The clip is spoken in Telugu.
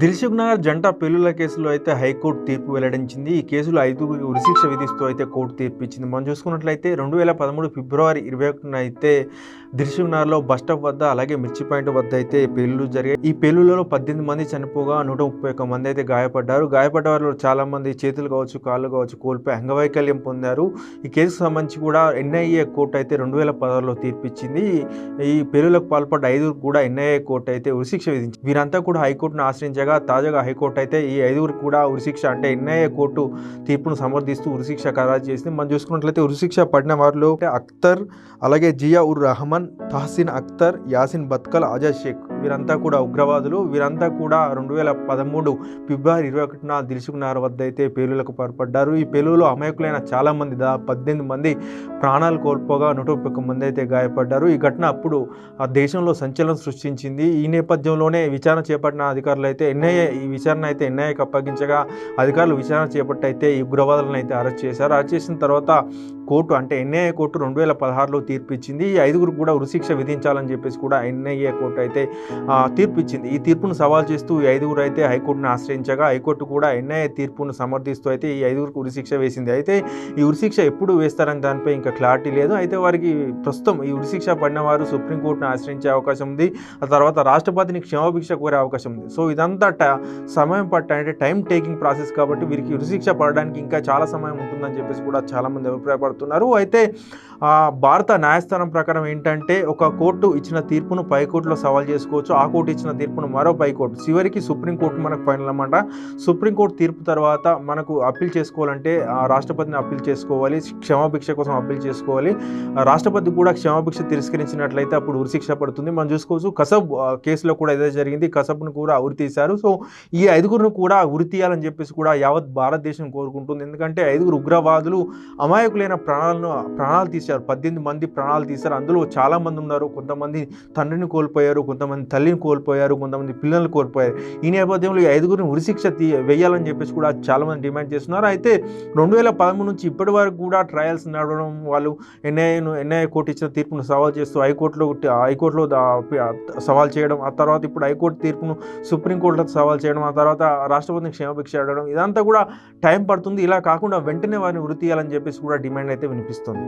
దిల్సుఖ్ నగర్ జంట పెళ్ళిళ్ళ కేసులో అయితే హైకోర్టు తీర్పు వెల్లడించింది. ఈ కేసులో ఐదుగురికి ఉరిశిక్ష విధిస్తూ అయితే కోర్టు తీర్పు ఇచ్చింది. మనం చూసుకున్నట్లయితే రెండు వేల పదమూడు ఫిబ్రవరి ఇరవై ఒకటిన అయితే దిల్సుఖ్ నగర్లో బస్ స్టాప్ వద్ద అలాగే మిర్చి పాయింట్ వద్ద అయితే పెళ్ళిళ్ళు జరిగాయి. ఈ పెళ్ళిళ్ళలో పద్దెనిమిది మంది చనిపోగా నూట ముప్పై ఒక్క మంది అయితే గాయపడ్డారు. గాయపడ్డ వారిలో చాలా మంది చేతులు కావచ్చు కాళ్ళు కావచ్చు కోల్పోయి అంగవైకల్యం పొందారు. ఈ కేసుకు సంబంధించి కూడా ఎన్ఐఏ కోర్టు అయితే రెండు వేల పదహారులో తీర్పిచ్చింది ఈ పెళ్ళిలకు పాల్పడ్డ ఐదుగురు కూడా ఎన్ఐఏ కోర్టు అయితే ఉరిశిక్ష విధించింది. వీరంతా కూడా హైకోర్టును ఆశ్రయించారు చేయగా తాజాగా హైకోర్టు అయితే ఈ ఐదుగురు కూడా ఉరిశిక్ష అంటే ఎన్ఐఏ కోర్టు తీర్పును సమర్థిస్తూ ఉరిశిక్ష ఖరారు చేసింది. మనం చూసుకున్నట్లయితే ఉరిశిక్ష పడిన వారిలో అఖ్తర్ అలాగే జియా ఉర్ రహమాన్ తహసిన్ అఖ్తర్ యాసిన్ బత్కల్ ఆజాద్ షేక్. వీరంతా కూడా ఉగ్రవాదులు. వీరంతా కూడా రెండు వేల పదమూడు ఫిబ్రవరి ఇరవై ఒకటిన దిల్సుఖ్ వద్ద అయితే పేలులకు పాల్పడ్డారు. ఈ పేలులో అమాయకులైన చాలామంది దాదాపు దా పద్దెనిమిది మంది ప్రాణాలు కోల్పోగా నూట ముప్పై ఒక్క మంది అయితే గాయపడ్డారు. ఈ ఘటన అప్పుడు ఆ దేశంలో సంచలనం సృష్టించింది. ఈ నేపథ్యంలోనే విచారణ చేపట్టిన అధికారులు అయితే ఎన్ఐఏ ఈ విచారణ అయితే ఎన్ఐఏకి అప్పగించగా అధికారులు విచారణ చేపట్టయితే ఈ ఉగ్రవాదులను అయితే అరెస్ట్ చేశారు. అరెస్ట్ చేసిన తర్వాత కోర్టు అంటే ఎన్ఐఏ కోర్టు రెండు వేల పదహారులో తీర్పు ఇచ్చింది ఈ ఐదుగురు కూడా ఉరిశిక్ష విధించాలని చెప్పేసి కూడా ఎన్ఐఏ కోర్టు అయితే తీర్పు ఇచ్చింది ఈ తీర్పును సవాల్ చేస్తూ ఈ ఐదుగురు అయితే హైకోర్టును ఆశ్రయించగా హైకోర్టు కూడా ఎన్ఐఏ తీర్పును సమర్థిస్తూ అయితే ఈ ఐదుగురికి ఉరిశిక్ష వేసింది. అయితే ఈ ఉరిశిక్ష ఎప్పుడు వేస్తారని దానిపై ఇంకా క్లారిటీ లేదు. అయితే వారికి ప్రస్తుతం ఈ ఉరిశిక్ష పడిన వారు సుప్రీంకోర్టును ఆశ్రయించే అవకాశం ఉంది. ఆ తర్వాత రాష్ట్రపతిని క్షమాభిక్ష కోరే అవకాశం ఉంది. సో ఇదంతా ట- సమయం పట్ట అంటే టైం టేకింగ్ ప్రాసెస్ కాబట్టి వీరికి ఉరిశిక్ష పడడానికి ఇంకా చాలా సమయం ఉంటుందని చెప్పేసి కూడా చాలామంది అభిప్రాయపడుతున్నారు. అయితే ఆ, భారత న్యాయస్థానం ప్రకారం ఏంటంటే ఒక కోర్టు ఇచ్చిన తీర్పును పైకోర్టులో సవాల్ చేసుకోవచ్చు. ఆ కోర్టు ఇచ్చిన తీర్పును మరో పైకోర్టు. చివరికి సుప్రీంకోర్టు మనకు ఫైనల్ అన్నమాట. సుప్రీంకోర్టు తీర్పు తర్వాత మనకు అప్పీల్ చేసుకోవాలంటే ఆ రాష్ట్రపతిని అప్పీల్ చేసుకోవాలి. క్షమాభిక్ష కోసం అప్పీల్ చేసుకోవాలి. ఆ రాష్ట్రపతి కూడా క్షమాభిక్ష తిరస్కరించినట్లయితే అప్పుడు ఉరిశిక్ష పడుతుంది. మనం చూసుకోవచ్చు కసబ్ కేసులో కూడా ఇదే జరిగింది. కసబ్ను కూడా ఉరి తీశారు. సో ఈ ఐదుగురును కూడా ఉరి తీయాలని చెప్పేసి కూడా యావత్ భారతదేశం కోరుకుంటుంది. ఎందుకంటే ఐదుగురు ఉగ్రవాదులు అమాయకులైన ప్రాణాలను ప్రాణాలు చేశారు. పద్దెనిమిది మంది ప్రాణాలు తీశారు. అందులో చాలా మంది ఉన్నారు. కొంతమంది తండ్రిని కోల్పోయారు. కొంతమంది తల్లిని కోల్పోయారు. కొంతమంది పిల్లల్ని కోల్పోయారు. ఈ నేపథ్యంలో ఈ ఐదుగురిని ఉరిశిక్ష తీ వేయాలని చెప్పేసి కూడా చాలామంది డిమాండ్ చేస్తున్నారు. అయితే రెండు వేల పదమూడు నుంచి ఇప్పటి వరకు కూడా ట్రయల్స్ నడవడం వాళ్ళు ఎన్ఐఏను ఎన్ఐఏ కోర్టు ఇచ్చిన తీర్పును సవాల్ చేస్తూ హైకోర్టులో హైకోర్టులో సవాల్ చేయడం ఆ తర్వాత ఇప్పుడు హైకోర్టు తీర్పును సుప్రీంకోర్టులో సవాల్ చేయడం ఆ తర్వాత రాష్ట్రపతిని క్షమాభిక్ష అడగడం ఇదంతా కూడా టైం పడుతుంది. ఇలా కాకుండా వెంటనే వారిని వృత్తి తీయాలని చెప్పేసి కూడా డిమాండ్ అయితే వినిపిస్తుంది.